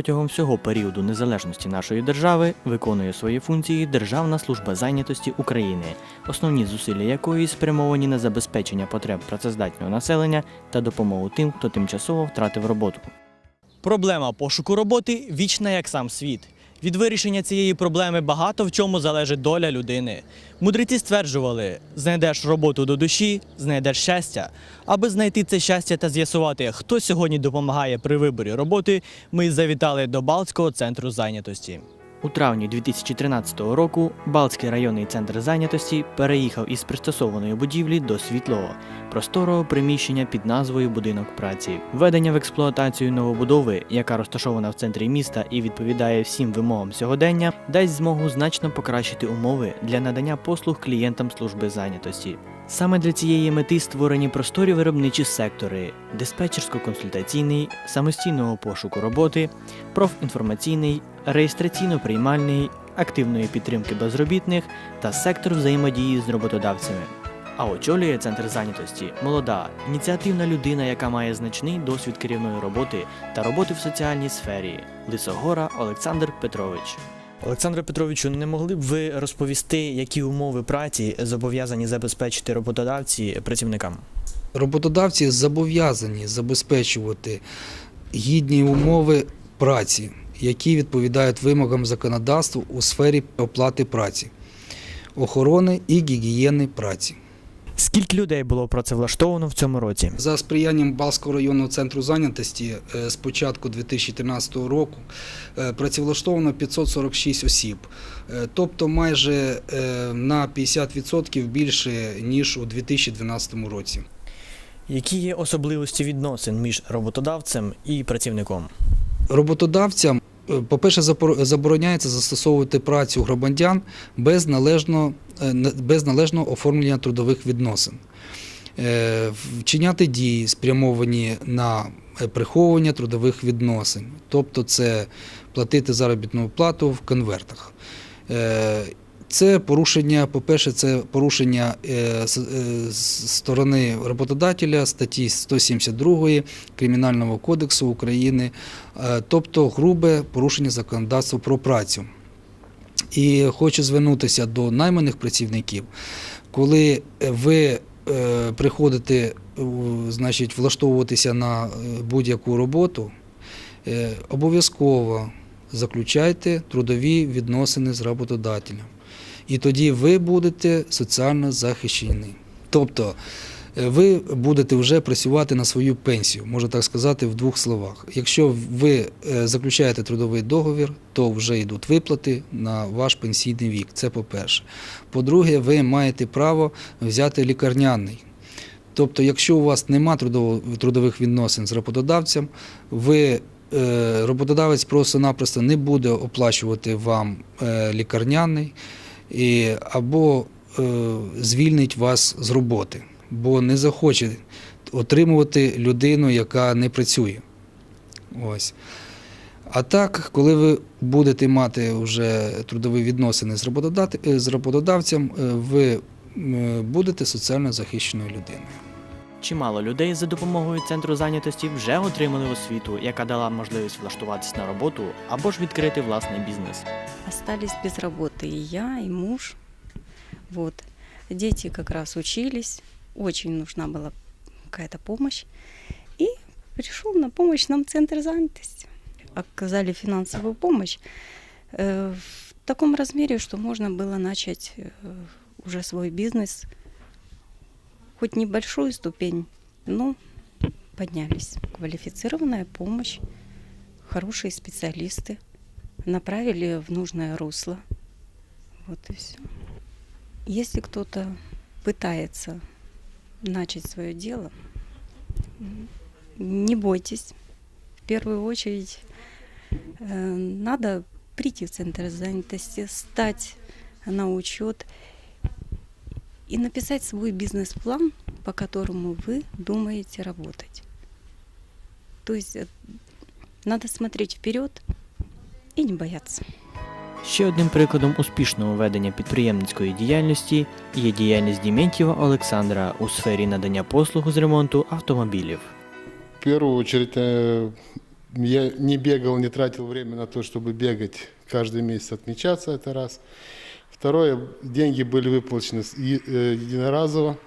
протягом всього періоду незалежності нашої держави виконує свої функції Державна служба зайнятості України, основні зусилля якої спрямовані на забезпечення потреб працездатного населення та допомогу тим, хто тимчасово втратив роботу. Проблема пошуку роботи вічна як сам світ. Від вирішення цієї проблеми багато в чому залежить доля людини. Мудреці стверджували: знайдеш роботу до душі, знайдеш щастя. Аби знайти це щастя та з'ясувати, хто сьогодні допомагає при виборі роботи, ми завітали до Балтського центру зайнятості. У травні 2013 року Балтський районний центр зайнятості переїхав із пристосованої будівлі до світлого, просторого приміщення під назвою Будинок праці. Введення в експлуатацію новобудови, яка розташована в центрі міста і відповідає всім вимогам сьогодення, дасть змогу значно покращити умови для надання послуг клієнтам служби зайнятості. Саме для цієї мети створені просторі виробничі сектори: диспетчерсько-консультаційний, самостійного пошуку роботи, профінформаційний, реєстраційно-приймальний, активної підтримки безробітних та сектор взаємодії з роботодавцями. А очолює центр зайнятості молода, ініціативна людина, яка має значний досвід керівної роботи та роботи в соціальній сфері Лисогора Олександр Петрович. Олександре Петровичу, не могли б ви розповісти, які умови праці зобов'язані забезпечити роботодавці працівникам? Роботодавці зобов'язані забезпечувати гідні умови праці, які відповідають вимогам законодавства у сфері оплати праці, охорони і гігієни праці. Скільки людей було працевлаштовано в цьому році? За сприянням Балського районного центру зайнятості е, з початку 2013 року е, працевлаштовано 546 осіб, Е, тобто майже на 50% більше ніж у 2012 році. Які є особливості відносин між роботодавцем і працівником? Роботодавцям, по-перше, забороняється застосовувати працю громадян без належного, е, без належного оформлення трудових відносин, Е, вчиняти дії, спрямовані на е, приховування трудових відносин, тобто це платити заробітну плату в конвертах. Це порушення, по-перше, це порушення е, е, сторони роботодателя статті 172 Кримінального кодексу України, е, тобто грубе порушення законодавства про працю. І хочу звернутися до найманих працівників, коли ви приходите значить, влаштовуватися на будь-яку роботу, обов'язково заключайте трудові відносини з роботодателем. І тоді ви будете соціально захищені. Тобто е, ви будете вже працювати на свою пенсію, можна так сказати в двох словах. Якщо ви е, заключаєте трудовий договір, то вже йдуть виплати на ваш пенсійний вік. Це по-перше. По-друге, ви маєте право взяти лікарняний. Тобто, якщо у вас нема трудових відносин з роботодавцем, ви е, роботодавець просто-напросто не буде оплачувати вам лікарняний або е, звільнить вас з роботи, бо не захоче отримувати людину, яка не працює. Ось. А так, коли ви будете мати вже трудові відносини з роботодавцем, е, ви будете соціально захищеною людиною. Чимало людей за допомогою центру зайнятості вже отримали освіту, яка дала можливість влаштуватися на роботу або ж відкрити власний бізнес. остались без работы и я, и муж. Вот. Дети как раз учились, очень нужна была какая-то помощь. И пришел на помощь нам Центр занятости. Оказали финансовую помощь э, в таком размере, что можно было начать э, уже свой бизнес. Хоть небольшую ступень, но поднялись. Квалифицированная помощь, хорошие специалисты направили в нужное русло. Вот и все. Если кто-то пытается начать свое дело, не бойтесь. В первую очередь э, надо прийти в центр занятости, стать на учет и написать свой бизнес-план, по которому вы думаете работать. То есть э, надо смотреть вперед и не бояться. Ще одним прикладом успішного ведення підприємницької діяльності є діяльність Діментьєва Олександра у сфері надання послуг з ремонту автомобілів. В первую очередь э, я не бегал, не тратил время на то, чтобы бегать каждый месяц, отмечаться, это раз. Второе, деньги были выплачены э, единоразово,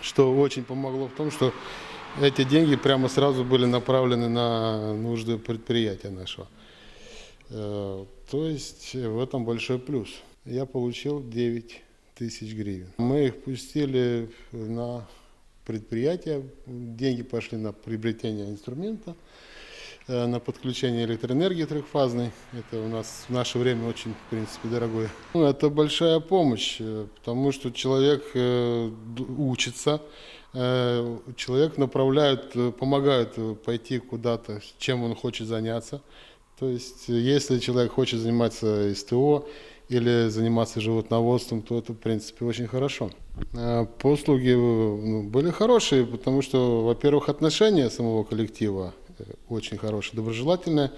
что очень помогло в том, что эти деньги прямо сразу были направлены на нужды предприятия нашего. Э, То есть в этом большой плюс. Я получил 9 тысяч гривен. Мы их пустили на предприятие, деньги пошли на приобретение инструмента, на подключение электроэнергии трехфазной. Это у нас в наше время очень, в принципе, дорогое. Ну, это большая помощь, э, потому что человек э, учится, э, человек направляют, э, помогают э, пойти куда-то, чем он хочет заняться. То есть, э, если человек хочет заниматься СТО или заниматься животноводством, то это, в принципе, очень хорошо. Э, Послуги э, ну, были хорошие, потому что, во-первых, отношения самого коллектива э, очень хорошие, доброжелательные,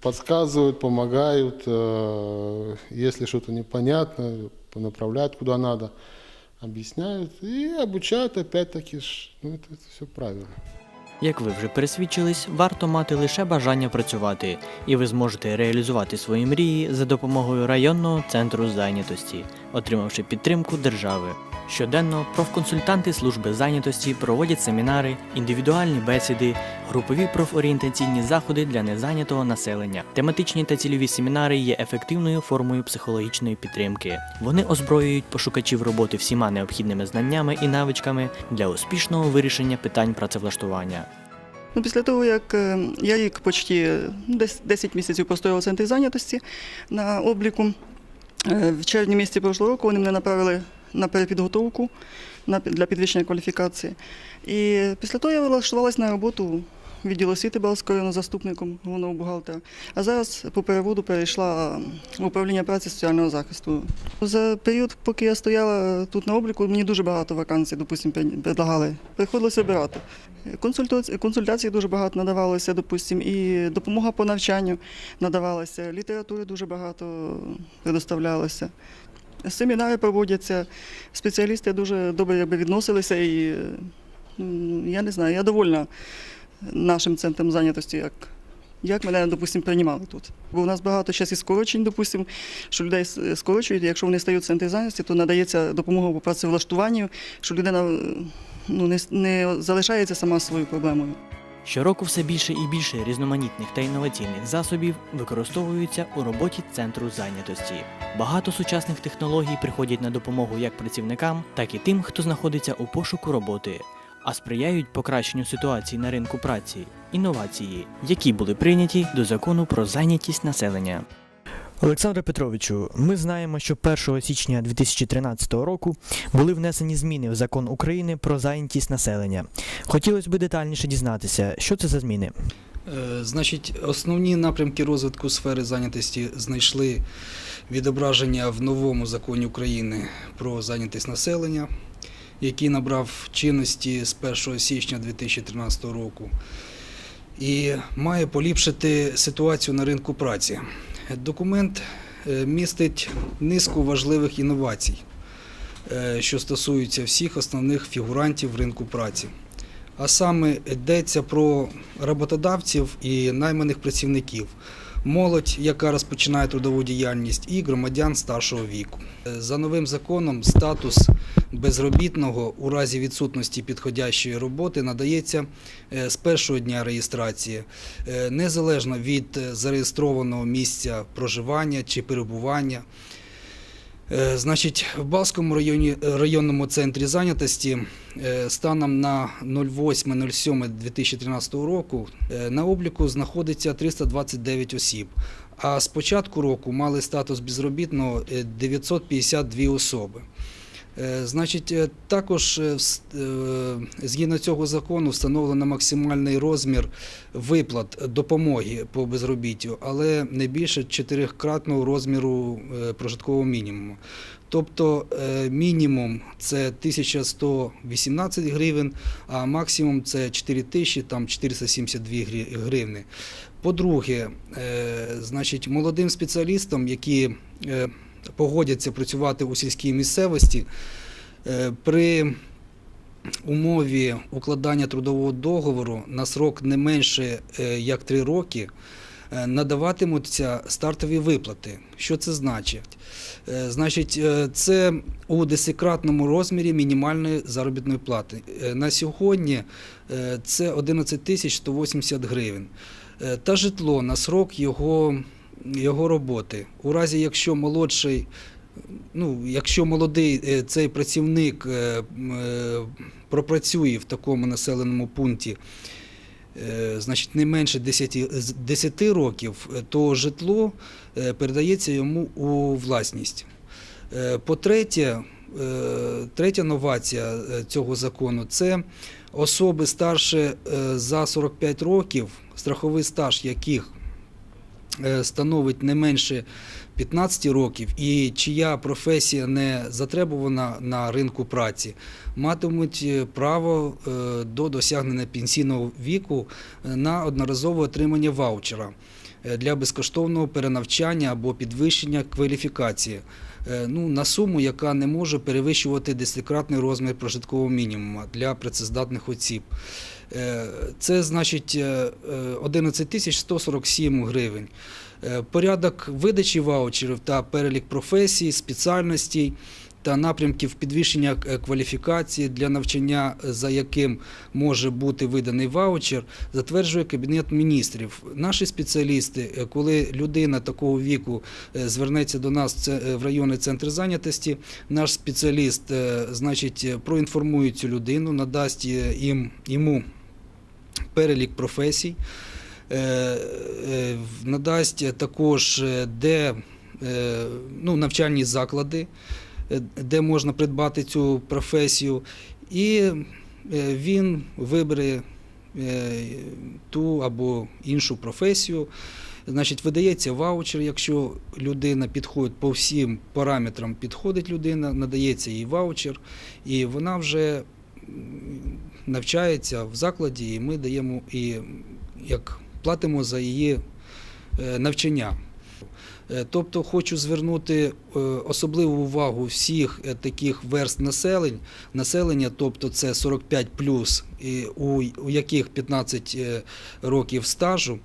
подсказывают, помогают, э, если что-то непонятно, направляют куда надо, объясняют и обучают, опять-таки, ж, ну, это, все правильно. Як ви вже пересвідчились, варто мати лише бажання працювати, і ви зможете реалізувати свої мрії за допомогою районного центру зайнятості, отримавши підтримку держави. Щоденно профконсультанти служби зайнятості проводять семінари, індивідуальні бесіди, групові профорієнтаційні заходи для незайнятого населення. Тематичні та цільові семінари є ефективною формою психологічної підтримки. Вони озброюють пошукачів роботи всіма необхідними знаннями і навичками для успішного вирішення питань працевлаштування. Ну, після того, як е, я рік почти десь 10 місяців постояла в центрі зайнятості на обліку, е, в червні місяці прошлого року вони мене направили на перепідготовку для підвищення кваліфікації. І після того я влаштувалася на роботу відділ освіти Балського району заступником головного бухгалтера. А зараз по переводу перейшла в управління праці соціального захисту. За період, поки я стояла тут на обліку, мені дуже багато вакансій, допустим, предлагали. Приходилося обирати. Консультації, консультацій дуже багато надавалося, допустим, і допомога по навчанню надавалася, літератури дуже багато предоставлялося. Семінари проводяться, спеціалісти дуже добре відносилися і я не знаю, я довольна нашим центром зайнятості, як, як мене, допустим, приймали тут. Бо у нас багато зараз і скорочень, допустим, що людей скорочують, якщо вони стають в центрі зайнятості, то надається допомога по працевлаштуванню, що людина ну, не, не залишається сама своєю проблемою. Щороку все більше і більше різноманітних та інноваційних засобів використовуються у роботі центру зайнятості. Багато сучасних технологій приходять на допомогу як працівникам, так і тим, хто знаходиться у пошуку роботи, а сприяють покращенню ситуації на ринку праці, інновації, які були прийняті до закону про зайнятість населення. Олександре Петровичу, ми знаємо, що 1 січня 2013 року були внесені зміни в закон України про зайнятість населення. Хотілося б детальніше дізнатися, що це за зміни. Е, Значить, основні напрямки розвитку сфери зайнятості знайшли відображення в новому законі України про зайнятість населення, який набрав чинності з 1 січня 2013 року, і має поліпшити ситуацію на ринку праці. Документ е, містить низку важливих інновацій, е, що стосуються всіх основних фігурантів ринку праці. А саме йдеться про роботодавців і найманих працівників, молодь, яка розпочинає трудову діяльність, і громадян старшого віку. Е, За новим законом статус безробітного у разі відсутності підходящої роботи надається е, з першого дня реєстрації, е, незалежно від зареєстрованого місця проживання чи перебування. Е, Значить, в Балському районі, районному центрі зайнятості е, станом на 08.07.2013 року е, на обліку знаходиться 329 осіб, а з початку року мали статус безробітного е, 952 особи. Е, Значить, е, також е, згідно цього закону встановлено максимальний розмір виплат допомоги по безробіттю, але не більше чотирикратного розміру прожиткового мінімуму. Тобто мінімум це 1118 гривень, а максимум це 4472 гри- гривни. По-друге, значить, молодим спеціалістам, які погодяться працювати у сільській місцевості, е, при умові укладання трудового договору на срок не менше е, як 3 роки е, надаватимуться стартові виплати. Що це значить? Значить, це у десятикратному розмірі мінімальної заробітної плати. На сьогодні це 11 тисяч 180 гривень. Та житло на срок його, його роботи. У разі, якщо молодший ну, якщо молодий е, цей працівник е, е, пропрацює в такому населеному пункті, значить не менше 10, 10 років, то житло передається йому у власність. По-третє, третя новація цього закону це особи старше за 45 років, страховий стаж яких становить не менше 15 років і чия професія не затребувана на ринку праці, матимуть е, право е, до досягнення пенсійного віку е, на одноразове отримання ваучера. е, для безкоштовного перенавчання або підвищення кваліфікації. е, Ну, на суму, яка не може перевищувати десятикратний розмір прожиткового мінімуму для працездатних осіб. Е, Це значить е, е, 11 тисяч 147 гривень. Е, Порядок видачі ваучерів та перелік професій, спеціальностей та напрямків підвищення е, кваліфікації для навчання, е, за яким може бути виданий ваучер, затверджує Кабінет міністрів. Наші спеціалісти, е, коли людина такого віку звернеться до нас в районний центр зайнятості, наш спеціаліст значить, проінформує цю людину, надасть їм, йому перелік професій. Надасть також, де ну, навчальні заклади, де можна придбати цю професію, і е, він вибере е, ту або іншу професію. Значить, видається ваучер, якщо людина підходить по всім параметрам, підходить людина, надається їй ваучер, і вона вже навчається в закладі, і ми даємо і як платимо за її е, навчання. Е, Тобто хочу звернути е, особливу увагу всіх е, таких верст населень, населення, тобто це 45 і у, яких 15 е, років стажу.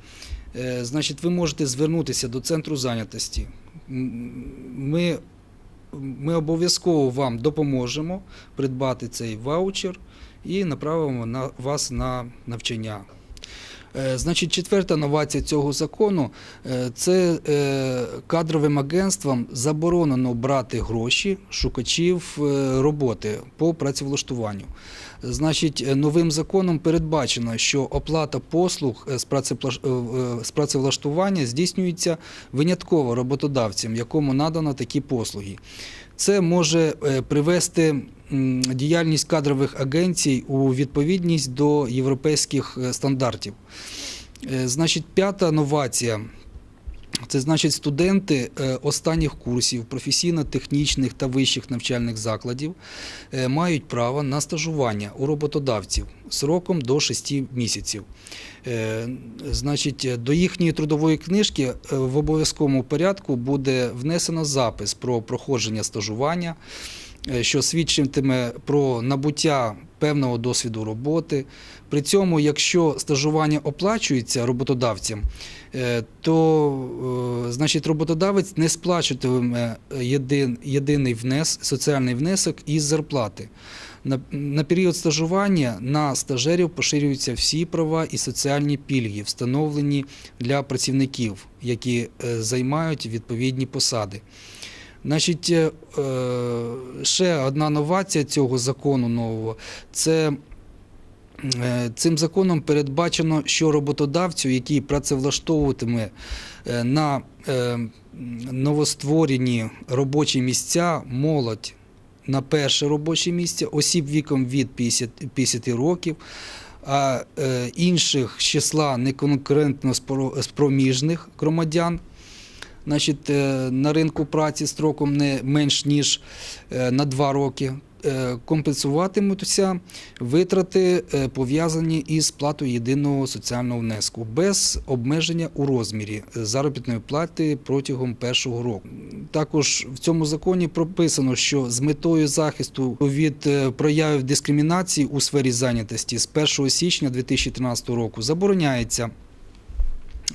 Значить, ви можете звернутися до центру зайнятості. Ми, ми обов'язково вам допоможемо придбати цей ваучер і направимо на вас на навчання. Е, Значить, четверта новація цього закону е, це е, кадровим агентствам заборонено брати гроші шукачів роботи по працевлаштуванню. Значить, новим законом передбачено, що оплата послуг з працевлаштування здійснюється винятково роботодавцям, якому надано такі послуги. Це може привести діяльність кадрових агенцій у відповідність до європейських е, стандартів. Е, Значить, п'ята новація. Це значить студенти е, останніх курсів професійно-технічних та вищих навчальних закладів мають право на стажування у роботодавців сроком до 6 місяців. Значить, до їхньої трудової книжки в обов'язковому порядку буде внесено запис про проходження стажування, що свідчитиме про набуття певного досвіду роботи. При цьому, якщо стажування оплачується роботодавцям, е, то е, значить роботодавець не сплачуватиме єдин, єдиний внес, соціальний внесок із зарплати. На, період стажування на стажерів поширюються всі права і соціальні пільги, встановлені для працівників, які е, займають відповідні посади. Значить, е, ще одна новація цього закону нового. Це е, цим законом передбачено, що роботодавцю, який працевлаштовуватиме е, на е, новостворені робочі місця молодь на перше робоче місце, осіб віком від 50, 50 років, а е, інших з числа неконкурентно спроміжних громадян значить, е, на ринку праці строком не менш ніж е, на 2 роки. е, компенсуватимуться витрати, пов'язані із сплатою єдиного соціального внеску без обмеження у розмірі заробітної плати протягом першого року. Також в цьому законі прописано, що з метою захисту від проявів дискримінації у сфері зайнятості з 1 січня 2013 року забороняється.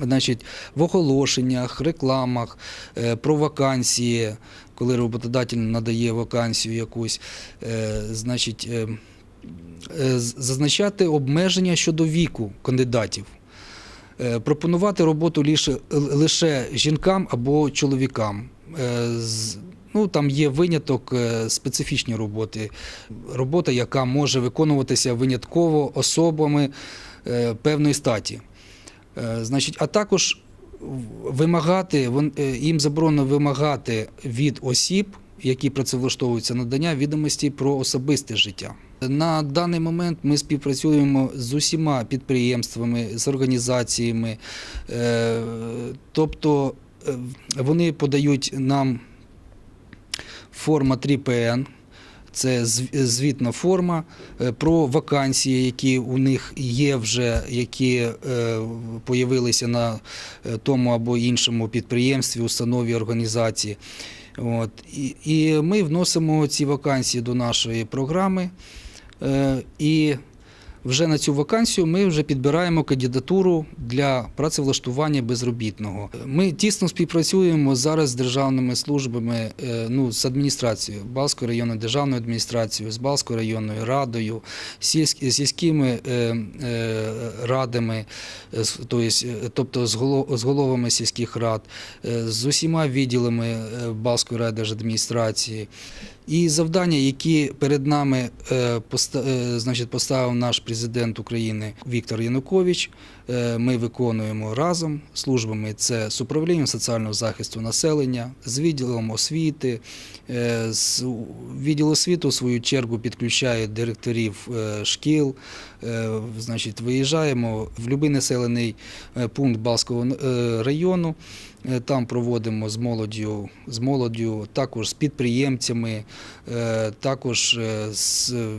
Значить, в оголошеннях, рекламах е, про вакансії, коли роботодатель надає вакансію якусь, е, значить, е, зазначати обмеження щодо віку кандидатів. Пропонувати роботу лише, лише жінкам або чоловікам. Ну, там є виняток специфічні роботи. Робота, яка може виконуватися винятково особами певної статі. Е, Значить, а також вимагати, е, їм заборонено вимагати від осіб, які працевлаштовуються надання відомості про особисте життя. На даний момент ми співпрацюємо з усіма підприємствами, з організаціями, е, тобто вони подають нам форма 3ПН, це звітна форма е, про вакансії, які у них є вже, які е, появилися на е, тому або іншому підприємстві, установі, організації. От. І, ми вносимо ці вакансії до нашої програми. І вже на цю вакансію ми вже підбираємо кандидатуру для працевлаштування безробітного. Ми тісно співпрацюємо зараз з державними службами, е, ну, з адміністрацією, Балською районною державною адміністрацією, з Балською районною радою, сільськ- сільськими е, е, радами, тобто з голо- з головами сільських рад, з усіма відділами Балської райдержадміністрації. І завдання, які перед нами е, е, значить, поставив наш президент України Віктор Янукович, ми виконуємо разом службами. Це з управлінням соціального захисту населення, з відділом освіти. Е, Відділ освіти, у свою чергу, підключає директорів е, шкіл. Е, Значить, виїжджаємо в будь-який населений е, пункт Балського е, району. Е, Там проводимо з молоддю, з молоддю, також з підприємцями, е, також е, з, е,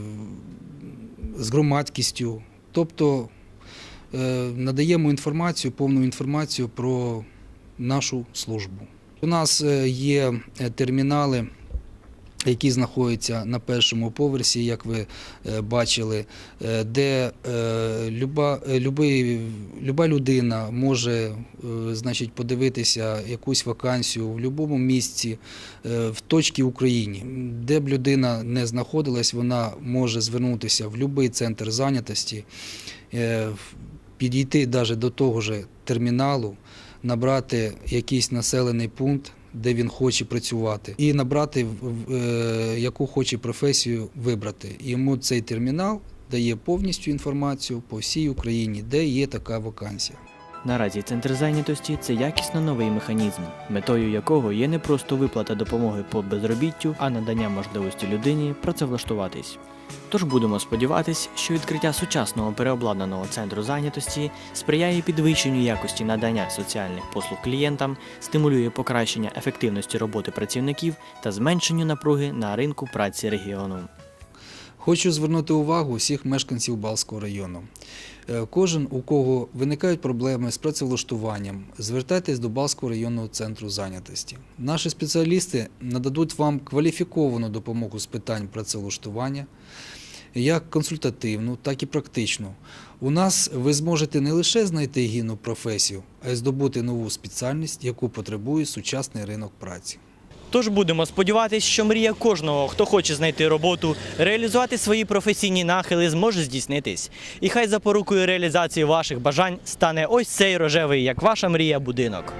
з громадськістю. Тобто е, надаємо інформацію, повну інформацію про нашу службу. У нас е, є е, термінали. Які знаходяться на першому поверсі, як ви е, бачили, е, де е, люба, е, любий, люба людина може е, значить, подивитися якусь вакансію в будь-якому місці е, в точці Україні. Де б людина не знаходилась, вона може звернутися в будь-який центр зайнятості, е, підійти навіть до того ж терміналу, набрати якийсь населений пункт, де він хоче працювати, і набрати, е, яку хоче професію вибрати. Йому цей термінал дає повністю інформацію по всій Україні, де є така вакансія. Наразі центр зайнятості це якісно новий механізм, метою якого є не просто виплата допомоги по безробіттю, а надання можливості людині працевлаштуватись. Тож будемо сподіватись, що відкриття сучасного переобладнаного центру зайнятості сприяє підвищенню якості надання соціальних послуг клієнтам, стимулює покращення ефективності роботи працівників та зменшенню напруги на ринку праці регіону. Хочу звернути увагу усіх мешканців Балського району. Е, Кожен, у кого виникають проблеми з працевлаштуванням, звертайтесь до Балського районного центру зайнятості. Наші спеціалісти нададуть вам кваліфіковану допомогу з питань працевлаштування, як консультативну, так і практичну. У нас ви зможете не лише знайти гідну професію, а й здобути нову спеціальність, яку потребує сучасний ринок праці. Тож будемо сподіватися, що мрія кожного, хто хоче знайти роботу, реалізувати свої професійні нахили, зможе здійснитись. І хай запорукою реалізації ваших бажань стане ось цей рожевий, як ваша мрія, будинок.